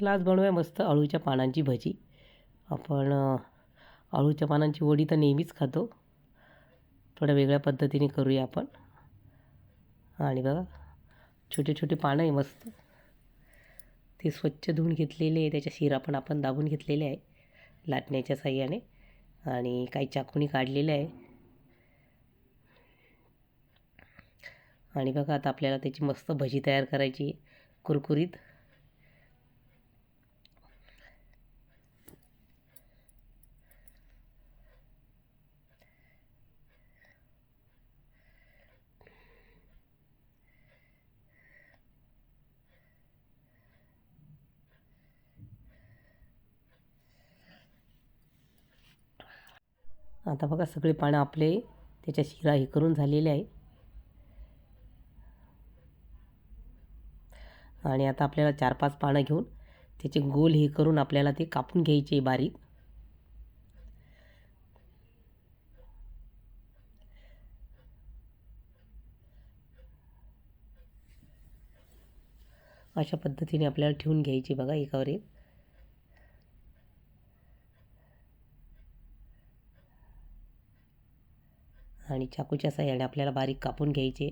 चला आज बनवूया मस्त अळूच्या पानांची भजी. आपण अळूच्या पानांची वडी तर नेहमीच खातो. थोड्या वेगळ्या पद्धतीने करूया आपण. आणि बघा छोटे छोटे पानं आहे मस्त. ते स्वच्छ धुवून घेतलेले आहे. त्याच्या शिरा पण आपण दाबून घेतलेले आहे लाटण्याच्या साह्याने. आणि काही चाकूनी काढलेले आहे. आणि बघा आता आपल्याला त्याची मस्त भजी तयार करायची कुरकुरीत. आता बघा सगळे पानं आपले त्याच्या शिरा हे करून झालेले आहे. आणि आता आपल्याला चार पाच पानं घेऊन त्याचे गोल हे करून आपल्याला ते कापून घ्यायचे बारीक. अशा पद्धतीने आपल्याला ठेवून घ्यायची बघा एकावर एक. आणि चाकूच्या साह्याने आपल्याला बारीक कापून घ्यायचे.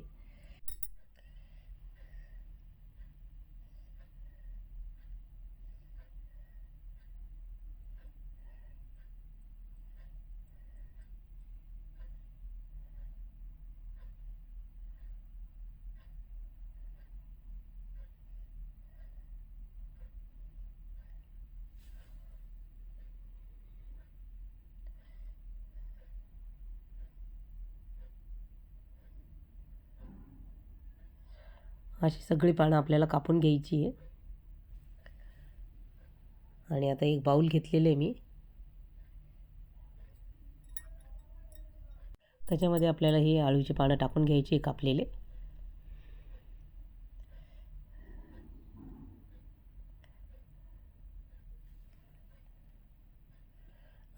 अशी सगळी पानं आपल्याला कापून घ्यायची आहे. आणि आता एक बाऊल घेतलेलं आहे मी. त्याच्यामध्ये आपल्याला हे आळूची पानं टाकून घ्यायची कापलेले.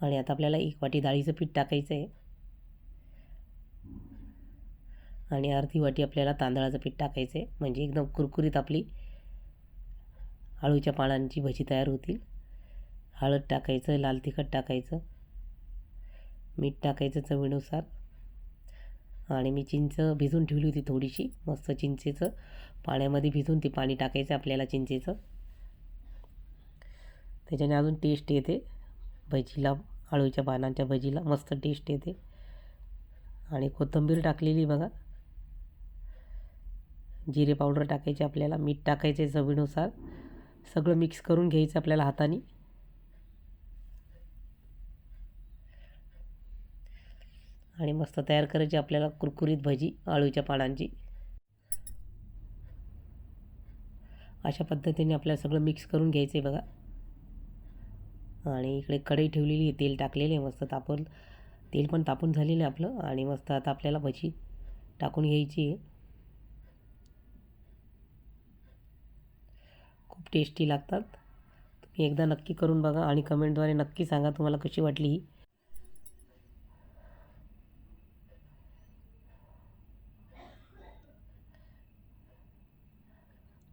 आणि आता आपल्याला एक वाटी डाळीचं पीठ टाकायचं आहे. आणि अर्धी वाटी आपल्याला तांदळाचं पीठ टाकायचं आहे. म्हणजे एकदम कुरकुरीत आपली आळूच्या पानांची भजी तयार होतील. हळद टाकायचं लाल तिखट टाकायचं मीठ टाकायचं चवीनुसार. आणि मी चिंच भिजून ठेवली होती थोडीशी. मस्त चिंचेचं पाण्यामध्ये भिजून ते पाणी टाकायचं आपल्याला चिंचेचं. त्याच्याने अजून टेस्ट येते. भजीला आळूच्या पानांच्या भजीला मस्त टेस्ट येते. आणि कोथिंबीर टाकलेली बघा. जिरे पावडर टाकायचे आपल्याला मीठ टाकायचे चवीनुसार. सगळं मिक्स करून घ्यायचं आपल्याला हाताने. आणि मस्त तयार करायची आपल्याला कुरकुरीत भजी आळूच्या पानांची. अशा पद्धतीने आपल्याला सगळं मिक्स करून घ्यायचं आहे बघा. आणि इकडे कढई ठेवलेली आहे तेल टाकलेले आहे मस्त तापून तेल पण तापून झालेलं आहे आपलं. आणि मस्त आता आपल्याला भजी टाकून घ्यायची आहे. खूप टेस्टी लागतात. तुम्ही एकदा नक्की करून बघा आणि कमेंटद्वारे नक्की सांगा तुम्हाला कशी वाटली ही.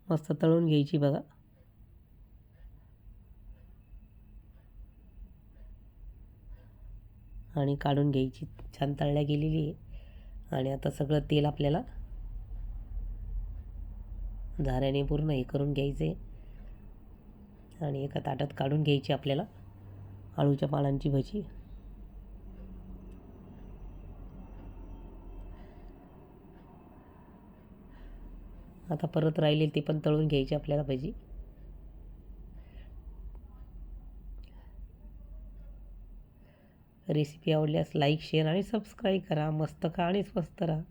मस्त तळून घ्यायची बघा. आणि काढून घ्यायची. छान तळल्या गेलेली आहे. आणि आता सगळं तेल आपल्याला झाऱ्याने पूर्ण हे करून घ्यायचे आणि एका ताटात काढून घ्यायची आपल्याला आळूच्या पानांची भजी. आता परत राहिले ते पण तळून घ्यायची आपल्याला भजी. रेसिपी आवडल्यास लाईक शेअर आणि सबस्क्राईब करा. मस्त खा आणि स्वस्त राहा.